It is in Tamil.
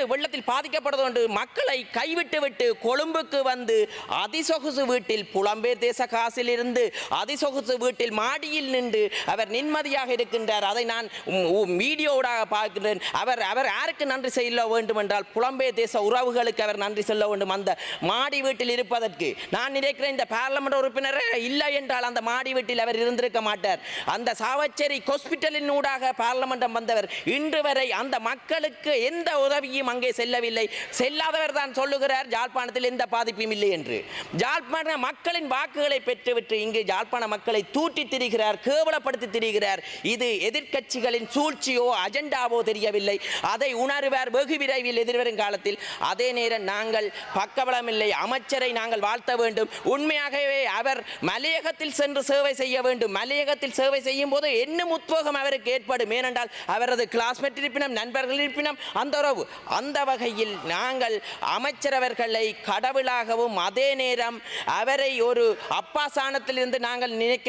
வீடு வெள்ளத்தில் பாதிக்கப்படுவது மக்களை கைவிட்டுவிட்டு கொழும்புக்கு வந்து அதிசொகுசு வீட்டில் புலம்பெயர் தேச காசில் இருந்து அதிசொகுசு வீட்டில் மாடியில் நின்று அவர் நிம்மதியாக இருக்கின்றார். அதை நான் வீடியோவாக பார்க்கிறேன் அவர் அவர் யாருக்கு நன்றி செய்ய வேண்டும் என்றால் புலம்பெயர் தேச உறவுகளுக்கு அவர் நன்றி செல்ல வேண்டும். அந்த மாடி வீட்டில் இருப்பதற்கு நான் நினைக்கிறேன் இந்த பார்லமெண்ட் உறுப்பினரே இல்லை என்றால் அந்த மாடி வீட்டில் அவர் இருந்திருக்க மாட்டார். அந்த சாவச்சேரி ஹாஸ்பிட்டலின் ஊடாக பார்லமெண்டம் வந்தவர் இன்று வரை அந்த மக்களுக்கு எந்த உதவியும் அங்கே செல்லவில்லை. செல்லாதவர் தான் சொல்லுகிறார் ஜாழ்ப்பாணத்தில் எந்த பாதிப்பும் இல்லை என்று. ஜாழ்ப்பாண மக்களின் வாக்குகளை பெற்றுவிட்டு இங்கு ஜாழ்ப்பாண மக்களை தூட்டி திரிகிறார் கேவலப்படுத்தி திரிகிறார். இது எதிர்க்கட்சிகளின் சூழ்ச்சியோ அஜெண்டாவோ தெரியவில்லை. அதை உணர்வார் வெகு விரைவில் எதிர்வரும் காலத்தில். அதே நேரம் நாங்கள் பக்கபலமில்லை. அமைச்சரை நாங்கள் வாழ்த்த வேண்டும். உண்மையாகவே அவர் மலையகத்தில் சென்று சேவை செய்ய வேண்டும். மலையகத்தில் சேவை செய்யும் போது என்ன உத்வேகம் அவருக்கு ஏற்படும். ஏனென்றால் அவரது கிளாஸ்மேட் இருப்பினும் நண்பர்கள் இருப்பினும் அந்த உறவு அந்த வகையில் நாங்கள் அமைச்சரவர்களை கடவுளாகவும் அதே நேரம் அவரை ஒரு அப்பாசானத்திலிருந்து நாங்கள் நினைக்கின்ற